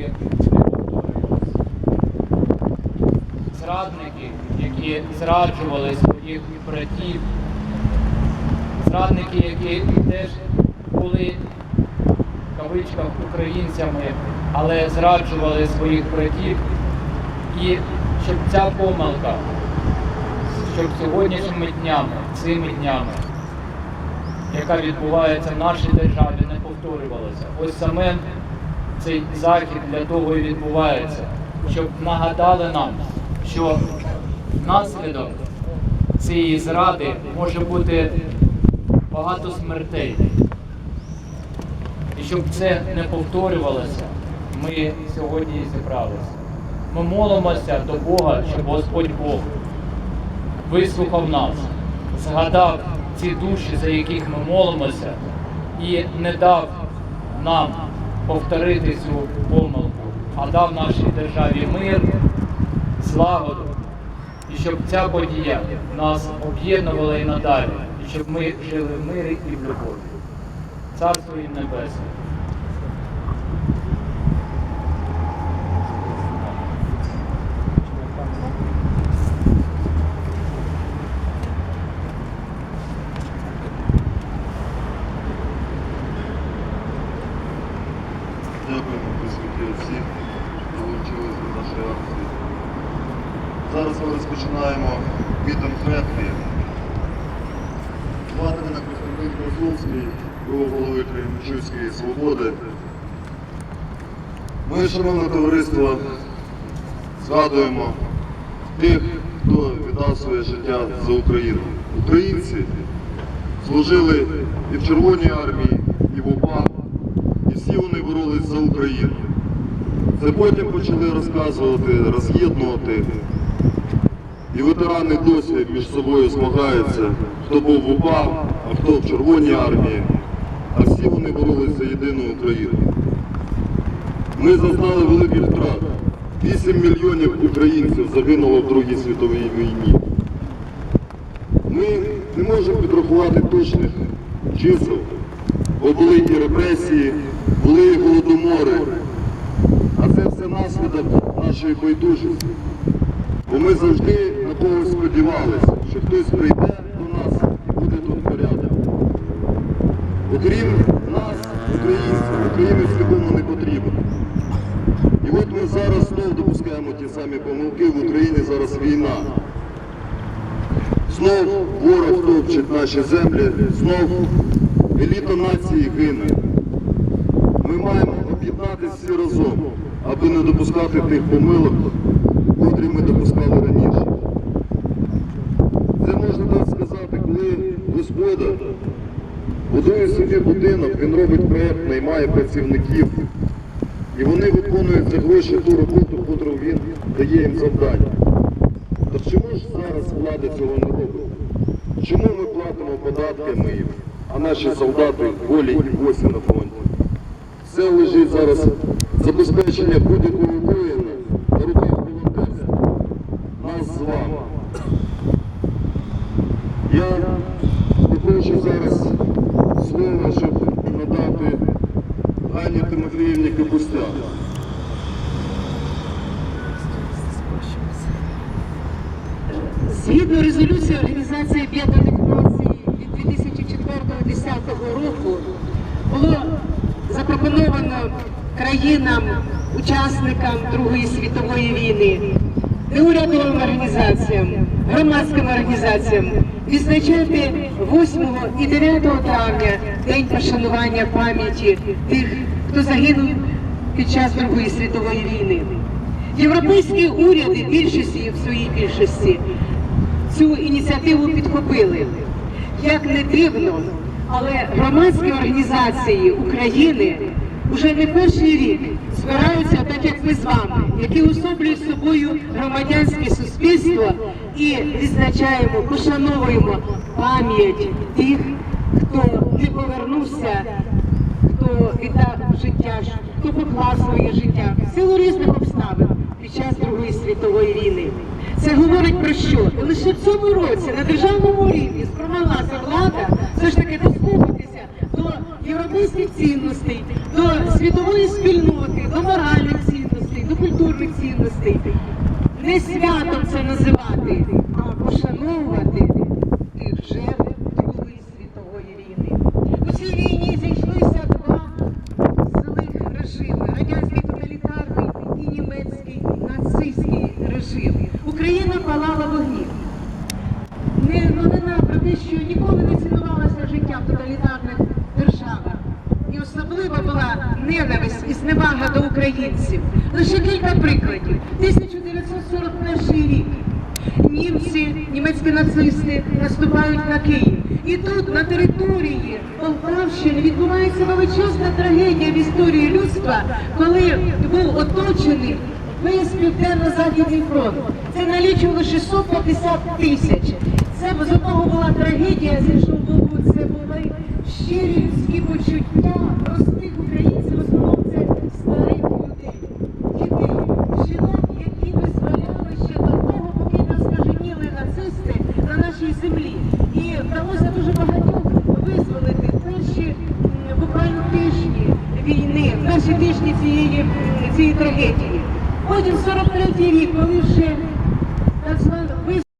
помилки не повторювалися. Зрадники, які зраджували своїх братів, зрадники, які теж були в кавичках українцями, але зраджували своїх братів. І щоб ця помилка, щоб сьогоднішніми днями, цими днями, яка відбувається в нашій державі, не повторювалася. Ось саме цей захід для того і відбувається, щоб нагадали нам, що наслідок цієї зради може бути багато смертей. І щоб це не повторювалося, ми сьогодні зібралися. Ми молимося до Бога, щоб Господь Бог вислухав нас, згадав ці душі, за яких ми молимося, і не дав нам повторити цю помилку, а дав нашій державі мир, злагоду, і щоб ця подія нас об'єднувала і надалі, і щоб ми жили в мирі і в любові. Царство їм небесне. Всі, долучились до нашої акції. Зараз ми розпочинаємо мітинг Фетхи. Звати мене Костянтин Красовський, другого голови Кременчуцької свободи. Ми, шановне товариство, згадуємо тих, хто віддав своє життя за Україну. Українці служили і в Червоній армії, і в УПА, і всі вони боролись за Україну. Це потім почали розказувати, роз'єднувати. І ветерани досі між собою змагаються, хто був в УПА, а хто в Червоній армії. А всі вони боролись за єдину Україну. Ми зазнали великих втрат. 8 мільйонів українців загинуло в Другій світовій війні. Ми не можемо підрахувати точних чисел, бо були і репресії, були і голодомори. А це все наслідок нашої байдужості. Бо ми завжди на когось сподівалися, що хтось прийде до нас і буде тут порядок. Окрім нас, українців, українець нікому не потрібен. І от ми зараз знов допускаємо ті самі помилки, в Україні зараз війна. Знов ворог топчить наші землі, знов еліта нації гине. Всі разом, аби не допускати тих помилок, котрі ми допускали раніше. Це можна так сказати, коли господар будує собі будинок, він робить проєкт, наймає працівників, і вони виконують за гроші ту роботу, яку він дає їм завдання. Так чому ж зараз влада цього не робить? Чому ми платимо податками, а наші солдати голі і босі на фронті? Все лежить зараз забезпечення будь-якого воїна на руках волонтерства. Нас з вами. Я попрошу зараз слово, щоб надати Гані Тимофіївні Капустян. Згідно резолюції Організації Об'єднаних запропоновано країнам, учасникам Другої світової війни, неурядовим організаціям, громадським організаціям відзначати 8 і 9 травня День пошанування пам'яті тих, хто загинув під час Другої світової війни. Європейські уряди більшості в своїй більшості цю ініціативу підхопили. Як не дивно, але громадські організації України вже не перший рік збираються, так як ми з вами, які особлюють собою громадянське суспільство і відзначаємо, пошановуємо пам'ять тих, хто не повернувся, хто віддав життя, хто поклав своє життя в силу різних обставин під час Другої світової війни. Це говорить про що? Лише в цьому році на державному рівні спромоглася влада все ж таки європейських цінностей, до світової спільноти, до моральних цінностей. українських цінностей. Не святом це називати, а пошановувати тих жертв Другої світової війни. У цій війні зійшлися два злих режими радянський тоталітарний і німецький нацистський режим. Україна палала вогні. Не новина про те, що ніколи не цінувалося життя в тоталітарних державах. І особливо була ненависть і зневага до українців. Лише кілька прикладів. 1941 рік. Німці, німецькі нацисти наступають на Київ. І тут, на території Полтавщини, відбувається величезна трагедія в історії людства, коли був оточений весь південно-західний фронт. Це налічувало 650 тисяч. Це з одного була трагедія, з іншого боку, це були щирі людські почуття простих українців, в основному це старих людей, дітей, жінок, які визволяли ще до того, поки нас скаженіли нацисти на нашій землі. І дуже багатьох визволити перші буквально тижні війни, перші тижні цієї, цієї трагедії. Потім 43-й рік, коли вже так звано